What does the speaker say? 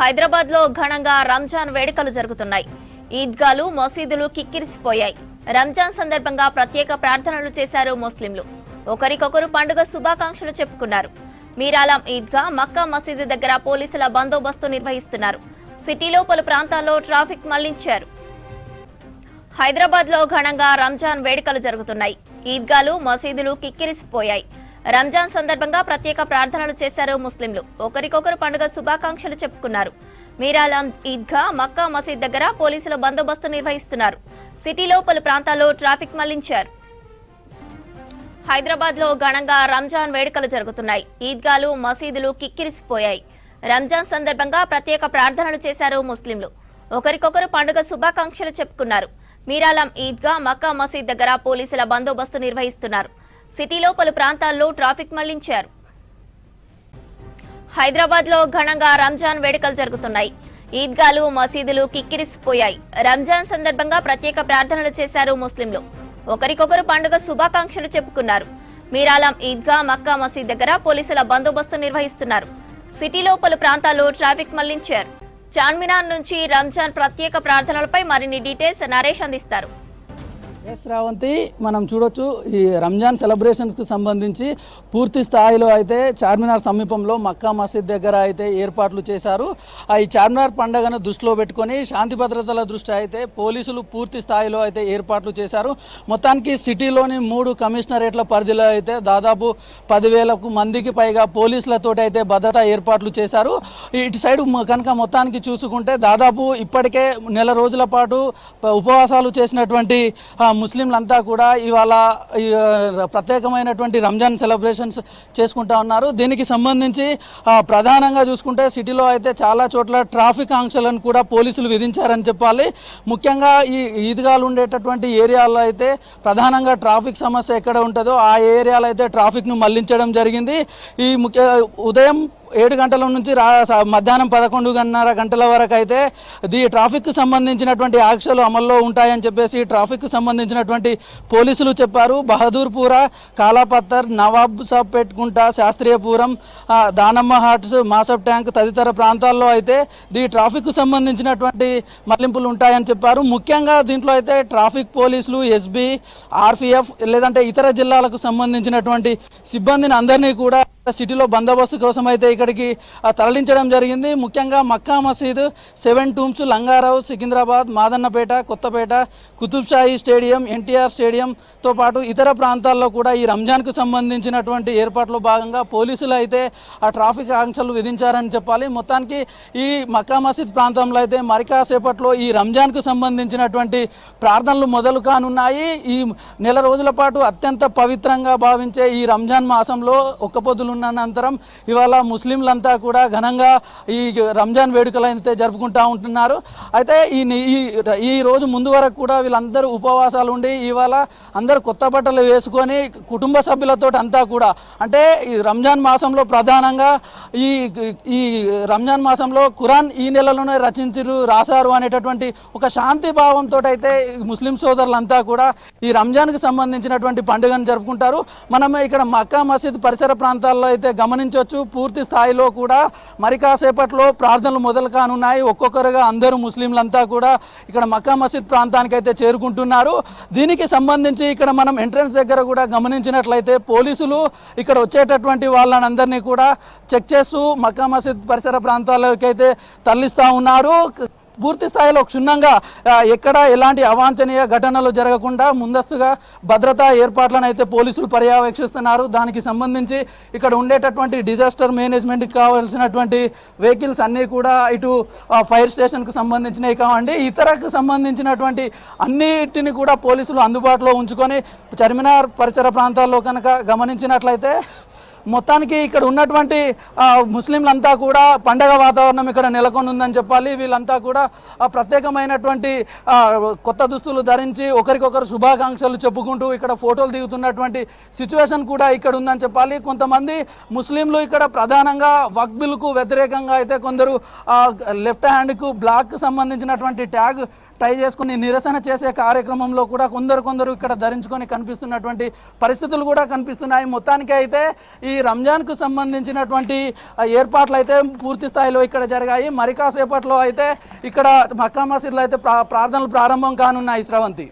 హైదరాబాద్లో ఘనంగా రంజాన్ వేడుకలు జరుగుతున్నాయి. ఈద్గాలు మసీదులు కిక్కిరిసిపోయాయి. రంజాన్ సందర్భంగా ప్రత్యేక ప్రార్థనలు చేశారు ముస్లింలు. ఒకరికొకరు పండుగ శుభాకాంక్షలు చెప్పుకున్నారు. మీరాలం ఈద్గా మక్కా మసీదు దగ్గర పోలీసుల బందోబస్తు నిర్వహిస్తున్నారు. సిటీలో పలు ప్రాంతాల్లో ట్రాఫిక్ మళ్ళించారు. హైదరాబాద్లో ఘనంగా రంజాన్ వేడుకలు జరుగుతున్నాయి. ఈద్గాలు మసీదులు కిక్కిరిసిపోయాయి. రంజాన్ సందర్భంగా ప్రత్యేక ప్రార్థనలు చేశారు ముస్లింలు. ఒకరికొకరు పండుగ శుభాకాంక్షలు చెప్పుకున్నారు. మీరాలం ఈద్గా మక్కా మసీద్ దగ్గర పోలీసుల బందోబస్తు నిర్వహిస్తున్నారు. సిటీలో పలు ప్రాంతాల్లో ట్రాఫిక్ మళ్ళించారు. హైదరాబాద్లో ఘనంగా రంజాన్ వేడుకలు జరుగుతున్నాయి. ఈద్గాలు మసీదులు కిక్కిరిసిపోయాయి. రంజాన్ సందర్భంగా ప్రత్యేక ప్రార్థనలు చేశారు ముస్లింలు. ఒకరికొకరు పండుగ శుభాకాంక్షలు చెప్పుకున్నారు. మీరాలం ఈద్గా మక్కా మసీద్ దగ్గర పోలీసుల బందోబస్తు నిర్వహిస్తున్నారు. సిటీలో పలు ప్రాంతాల్లో ట్రాఫిక్ మళ్ళించారు. హైదరాబాద్లో ఘనంగా రంజాన్ వేడుకలు జరుగుతున్నాయి. ఈద్గాలు మసీదులు కిక్కిరిసిపోయాయి. రంజాన్ సందర్భంగా ప్రత్యేక ప్రార్థనలు చేశారు ముస్లింలు. ఒకరికొకరు పండుగ శుభాకాంక్షలు చెప్పుకున్నారు. మీరాలం ఈద్గా మక్కా మసీద్ దగ్గర పోలీసుల బందోబస్తు నిర్వహిస్తున్నారు. సిటీలో పలు ప్రాంతాల్లో ట్రాఫిక్ మళ్ళించారు. చార్మినార్ నుంచి రంజాన్ ప్రత్యేక ప్రార్థనలపై మరిన్ని డీటెయిల్స్ నరేష్ అందిస్తారు. ఎస్ రావంతి మనం చూడొచ్చు ఈ రంజాన్ సెలబ్రేషన్స్కి సంబంధించి పూర్తి స్థాయిలో అయితే చార్మినార్ సమీపంలో మక్కా మసీద్ దగ్గర అయితే ఏర్పాట్లు చేశారు. ఆ ఈ చార్మినార్ పండుగను దృష్టిలో పెట్టుకొని శాంతి భద్రతల దృష్ట్యా అయితే పోలీసులు పూర్తి స్థాయిలో అయితే ఏర్పాట్లు చేశారు. మొత్తానికి సిటీలోని మూడు కమిషనరేట్ల పరిధిలో అయితే దాదాపు పదివేలకు మందికి పైగా పోలీసులతో అయితే భద్రతా ఏర్పాట్లు చేశారు. ఇటు సైడ్ కనుక మొత్తానికి చూసుకుంటే దాదాపు ఇప్పటికే నెల రోజుల పాటు ఉపవాసాలు చేసినటువంటి ముస్లింలంతా కూడా ఇవాళ ఈ, ప్రత్యేకమైనటువంటి రంజాన్ సెలబ్రేషన్స్ చేసుకుంటా ఉన్నారు. దీనికి సంబంధించి ప్రధానంగా చూసుకుంటే సిటీలో అయితే చాలా చోట్ల ట్రాఫిక్ ఆంక్షలను కూడా పోలీసులు విధించారని చెప్పాలి. ముఖ్యంగా ఈ ఈద్గాలు ఉండేటటువంటి ఏరియాలో అయితే ప్రధానంగా ట్రాఫిక్ సమస్య ఎక్కడ ఉంటుందో ఆ ఏరియాలో అయితే ట్రాఫిక్ను మళ్ళించడం జరిగింది. ఈ ముఖ్య ఉదయం ఏడు గంటల నుంచి రా మధ్యాహ్నం పదకొండున్నర గంటల వరకు అయితే ది ట్రాఫిక్కు సంబంధించినటువంటి ఆంక్షలు అమల్లో ఉంటాయని చెప్పేసి ట్రాఫిక్కు సంబంధించినటువంటి పోలీసులు చెప్పారు. బహదూర్పుర కాలాపత్తర్ నవాబ్ సాబ్ పెట్టుకుంటా శాస్త్రీయపురం దానమ్మ హాట్స్ మాసబ్ ట్యాంక్ తదితర ప్రాంతాల్లో అయితే ది ట్రాఫిక్కు సంబంధించినటువంటి మళ్ళింపులు ఉంటాయని చెప్పారు. ముఖ్యంగా దీంట్లో అయితే ట్రాఫిక్ పోలీసులు ఎస్బీ ఆర్పిఎఫ్ లేదంటే ఇతర జిల్లాలకు సంబంధించినటువంటి సిబ్బందిని అందరినీ కూడా సిటీలో బందోబస్తు కోసం అయితే ఇక్కడికి తరలించడం జరిగింది. ముఖ్యంగా మక్కా మసీద్ సెవెన్ టూమ్స్ లంగారావు సికింద్రాబాద్ మాదన్నపేట కొత్తపేట కుతుబ్షాహి స్టేడియం ఎన్టీఆర్ స్టేడియంతో పాటు ఇతర ప్రాంతాల్లో కూడా ఈ రంజాన్కు సంబంధించినటువంటి ఏర్పాట్లో భాగంగా పోలీసులు అయితే ఆ ట్రాఫిక్ ఆంక్షలు విధించారని చెప్పాలి. మొత్తానికి ఈ మక్కా మసీద్ ప్రాంతంలో అయితే మరికాసేపట్లో ఈ రంజాన్కు సంబంధించినటువంటి ప్రార్థనలు మొదలు కానున్నాయి. ఈ నెల రోజుల పాటు అత్యంత పవిత్రంగా భావించే ఈ రంజాన్ మాసంలో ఒక్క పొద్దులు ఉన్నంతరం ఇవాళ ముస్లింలంతా కూడా ఘనంగా ఈ రంజాన్ వేడుకలు అయితే జరుపుకుంటూ ఉంటున్నారు. అయితే ఈ ఈ రోజు ముందు వరకు కూడా వీళ్ళందరూ ఉపవాసాలు ఉండి ఇవాళ అందరూ కొత్త బట్టలు వేసుకొని కుటుంబ సభ్యులతో అంతా కూడా అంటే ఈ రంజాన్ మాసంలో ప్రధానంగా ఈ ఈ రంజాన్ మాసంలో ఖురాన్ ఈ నెలలోనే రచించారు రాశారు అనేటటువంటి ఒక శాంతి భావంతో అయితే ముస్లిం సోదరులంతా కూడా ఈ రంజాన్కి సంబంధించినటువంటి పండుగను జరుపుకుంటారు. మనం ఇక్కడ మక్కా మసీద్ పరిసర ప్రాంతాల్లో అయితే గమనించవచ్చు పూర్తి స్థాయిలో కూడా మరి కాసేపట్లో ప్రార్థనలు మొదలు కానున్నాయి. ఒక్కొక్కరుగా అందరూ ముస్లింలంతా కూడా ఇక్కడ మక్కా మసీద్ ప్రాంతానికి అయితే చేరుకుంటున్నారు. దీనికి సంబంధించి ఇక్కడ మనం ఎంట్రన్స్ దగ్గర కూడా గమనించినట్లయితే పోలీసులు ఇక్కడ వచ్చేటటువంటి వాళ్ళనందరినీ కూడా చెక్ చేస్తూ మక్కా మసీద్ పరిసర ప్రాంతాలకైతే తరలిస్తూ ఉన్నారు. పూర్తి స్థాయిలో క్షుణ్ణంగా ఎక్కడ ఎలాంటి అవాంఛనీయ ఘటనలు జరగకుండా ముందస్తుగా భద్రతా ఏర్పాట్లను అయితే పోలీసులు పర్యవేక్షిస్తున్నారు. దానికి సంబంధించి ఇక్కడ ఉండేటటువంటి డిజాస్టర్ మేనేజ్మెంట్కి కావాల్సినటువంటి వెహికల్స్ అన్నీ కూడా ఇటు ఫైర్ స్టేషన్కు సంబంధించినవి కావండి. ఇతరకు సంబంధించినటువంటి అన్నిటిని కూడా పోలీసులు అందుబాటులో ఉంచుకొని చర్మినార్ పరిసర ప్రాంతాల్లో కనుక గమనించినట్లయితే మొత్తానికి ఇక్కడ ఉన్నటువంటి ముస్లింలంతా కూడా పండగ వాతావరణం ఇక్కడ నెలకొని ఉందని చెప్పాలి. వీళ్ళంతా కూడా ప్రత్యేకమైనటువంటి కొత్త దుస్తులు ధరించి ఒకరికొకరు శుభాకాంక్షలు చెప్పుకుంటూ ఇక్కడ ఫోటోలు దిగుతున్నటువంటి సిచ్యువేషన్ కూడా ఇక్కడ ఉందని చెప్పాలి. కొంతమంది ముస్లింలు ఇక్కడ ప్రధానంగా వక్బిల్కు వ్యతిరేకంగా అయితే కొందరు లెఫ్ట్ హ్యాండ్కు బ్లాక్ సంబంధించినటువంటి ట్యాగ్ ట్రై చేసుకుని నిరసన చేసే కార్యక్రమంలో కూడా కొందరు కొందరు ఇక్కడ ధరించుకొని కనిపిస్తున్నటువంటి పరిస్థితులు కూడా కనిపిస్తున్నాయి. మొత్తానికి అయితే ఈ రంజాన్కు సంబంధించినటువంటి ఏర్పాట్లు అయితే పూర్తి స్థాయిలో ఇక్కడ జరిగాయి. మరి కాసేపట్లో అయితే ఇక్కడ మక్కా మసీద్లో అయితే ప్రార్థనలు ప్రారంభం కానున్నాయి శ్రవంతి.